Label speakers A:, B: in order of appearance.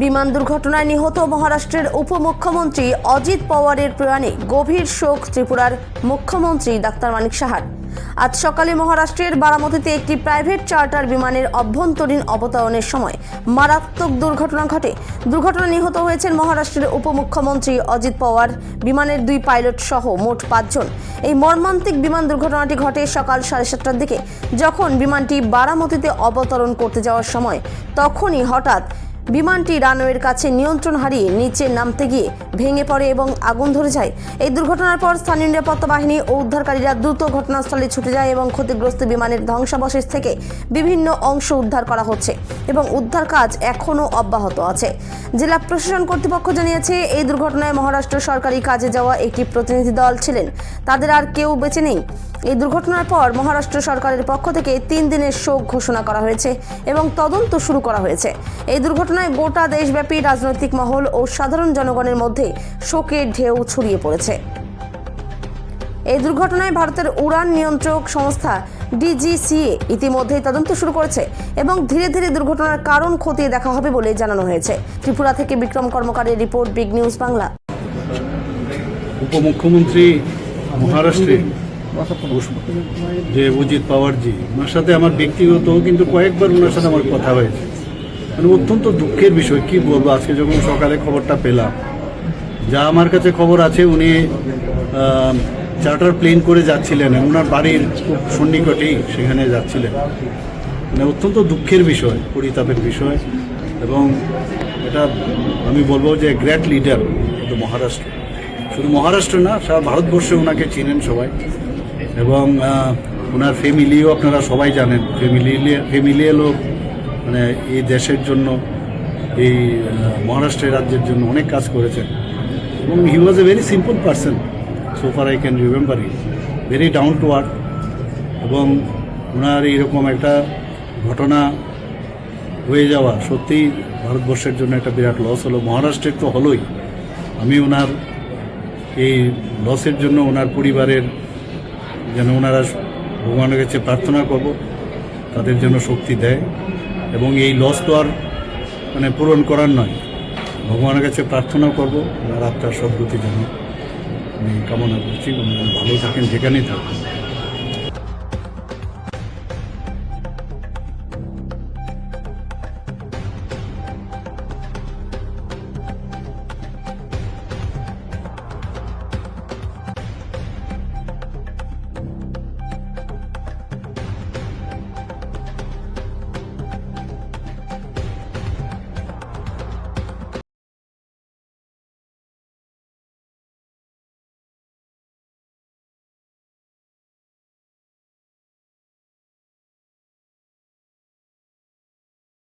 A: বিমান দুর্ঘটনায় নিহত মহারাষ্ট্রের উপমুখ্যমন্ত্রী অজিত পওয়ারের প্রয়াণে গভীর শোক ত্রিপুরার মুখ্যমন্ত্রী ডাক্তার মানিক সাহার। আজ সকালে মহারাষ্ট্রের বারামতিতে একটি প্রাইভেট চার্টার বিমানের অভ্যন্তরীণ অবতরণের সময় মারাত্মক দুর্ঘটনা ঘটে। দুর্ঘটনায় নিহত হয়েছেন মহারাষ্ট্রের উপমুখ্যমন্ত্রী অজিত পওয়ার। বিমানের দুই পাইলট সহ মোট পাঁচজন। এই মর্মান্তিক বিমান দুর্ঘটনাটি ঘটে সকাল সাড়ে সাতটার দিকে। যখন বিমানটি বারামতিতে অবতরণ করতে যাওয়ার সময়, তখনই হঠাৎ বিমানটি রানওয়ের কাছে নিয়ন্ত্রণ হারিয়ে নিচে নামতে গিয়ে ভেঙে পড়ে এবং আগুন ধরে যায়। এই দুর্ঘটনার পর স্থানীয় নিরাপত্তা বাহিনী ও উদ্ধারকারীরা দ্রুত ঘটনাস্থলে ছুটে যায় এবং ক্ষতিগ্রস্ত বিমানের ধ্বংসাবশেষ থেকে বিভিন্ন অংশ উদ্ধার করা হচ্ছে এবং উদ্ধার কাজ এখনও অব্যাহত আছে। জেলা প্রশাসন কর্তৃপক্ষ জানিয়েছে, এই দুর্ঘটনায় মহারাষ্ট্র সরকারি কাজে যাওয়া একটি প্রতিনিধি দল ছিলেন তাদের আর কেউ বেঁচে নেই। এই দুর্ঘটনার পর মহারাষ্ট্র সরকারের পক্ষ থেকে তিন দিনের শোক ঘোষণা করা হয়েছে এবং তদন্ত শুরু করা হয়েছে। এই দুর্ঘটনায় গোটা দেশব্যাপী রাজনৈতিক মহল ও সাধারণ জনগণের মধ্যে শোকের ঢেউ ছড়িয়ে পড়েছে। এই দুর্ঘটনায় ভারতের উড়ান নিয়ন্ত্রক সংস্থা ডিজিসিএ ইতিমধ্যেই তদন্ত শুরু করেছে এবং ধীরে ধীরে দুর্ঘটনার কারণ খতিয়ে দেখা হবে বলে জানানো হয়েছে। ত্রিপুরা থেকে বিক্রম কর্মকারের রিপোর্ট, বিগ নিউজ বাংলা।
B: উপমুখ্যমন্ত্রী মহারাষ্ট্রে যে অজিত পাওয়ারজি, ওনার সাথে আমার ব্যক্তিগত কিন্তু কয়েকবার ওনার সাথে আমার কথা হয়েছে। মানে অত্যন্ত দুঃখের বিষয়, কি বলব, আজকে যখন সকালে খবরটা পেলাম, যা আমার কাছে খবর আছে, উনি চার্টার প্লেন করে যাচ্ছিলেন ওনার বাড়ির খুব সন্নিকটেই সেখানে যাচ্ছিলেন। মানে অত্যন্ত দুঃখের বিষয়, পরিতাপের বিষয়, এবং এটা আমি বলব যে গ্রেট লিডার মহারাষ্ট্র শুধু মহারাষ্ট্র না, সারা ভারতবর্ষে ওনাকে চিনেন সবাই। এবং ওনার ফ্যামিলিও আপনারা সবাই জানেন। ফ্যামিলি ফ্যামিলিও লোক মানে এই দেশের জন্য, এই মহারাষ্ট্রের রাজ্যের জন্য অনেক কাজ করেছেন। এবং he was a very simple person so far I can remember he very down to earth এবং ওনার এইরকম একটা ঘটনা হয়ে যাওয়া সত্যিই ভারতবর্ষের জন্য একটা বিরাট লস হলো। মহারাষ্ট্রের তো হলোই। আমি ওনার এই লসের জন্য ওনার পরিবারের যেন ওনারা ভগবানের কাছে প্রার্থনা করব, তাদের জন্য শক্তি দেয় এবং এই লস তো আর মানে পূরণ করার নয়। ভগবানের কাছে প্রার্থনা করব, ওনার আত্মার সদ্গতি যেন আমি কামনা করছি ভালো থাকেন যেখানেই থাকেন।